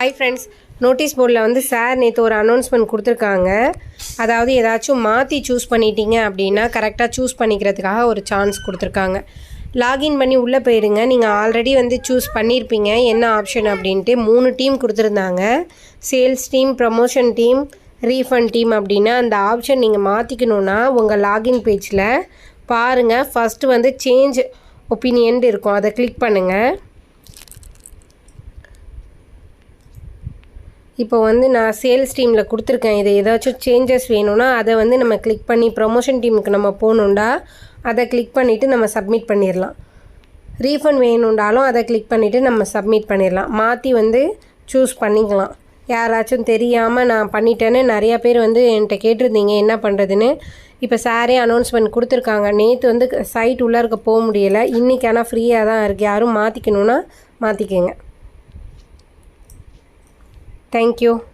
Hi friends notice போர்டில் வந்து sir நேற்று ஒரு அனௌன்ஸ்மெண்ட் கொடுத்துருக்காங்க. அதாவது ஏதாச்சும் மாற்றி சூஸ் பண்ணிட்டீங்க அப்படின்னா கரெக்டாக சூஸ் பண்ணிக்கிறதுக்காக ஒரு சான்ஸ் கொடுத்துருக்காங்க. லாகின் பண்ணி உள்ளே போயிடுங்க நீங்கள் ஆல்ரெடி வந்து சூஸ் பண்ணியிருப்பீங்க என்ன ஆப்ஷன் அப்படின்ட்டு மூணு டீம் கொடுத்துருந்தாங்க. Sales team promotion team refund team அப்படின்னா அந்த ஆப்ஷன் நீங்கள் மாற்றிக்கணுன்னா உங்கள் லாகின் பேஜில் பாருங்கள் ஃபஸ்ட்டு வந்து சேஞ்ச் ஒப்பீனியன் இருக்கும். அதை கிளிக் பண்ணுங்கள் இப்போ வந்து நான் சேல்ஸ் டீமில் கொடுத்துருக்கேன். இது ஏதாச்சும் சேஞ்சஸ் வேணும்னா அதை வந்து நம்ம கிளிக் பண்ணி ப்ரொமோஷன் டீமுக்கு நம்ம போகணுண்டா அதை கிளிக் பண்ணிவிட்டு நம்ம சப்மிட் பண்ணிடலாம் ரீஃபண்ட் வேணுண்டாலும் அதை கிளிக் பண்ணிவிட்டு நம்ம சப்மிட் பண்ணிடலாம் மாற்றி வந்து சூஸ் பண்ணிக்கலாம். யாராச்சும் தெரியாமல் நான் பண்ணிட்டேன்னு நிறையா பேர் வந்து என்கிட்ட கேட்டிருந்தீங்க என்ன பண்ணுறதுன்னு இப்போ சாரே அனௌன்ஸ்மெண்ட் கொடுத்துருக்காங்க. நேற்று வந்து சைட் உள்ளே இருக்க போக முடியலை. இன்றைக்கி ஆனால் ஃப்ரீயாக தான் இருக்குது யாரும் மாற்றிக்கணுன்னா மாற்றிக்கங்க Thank you.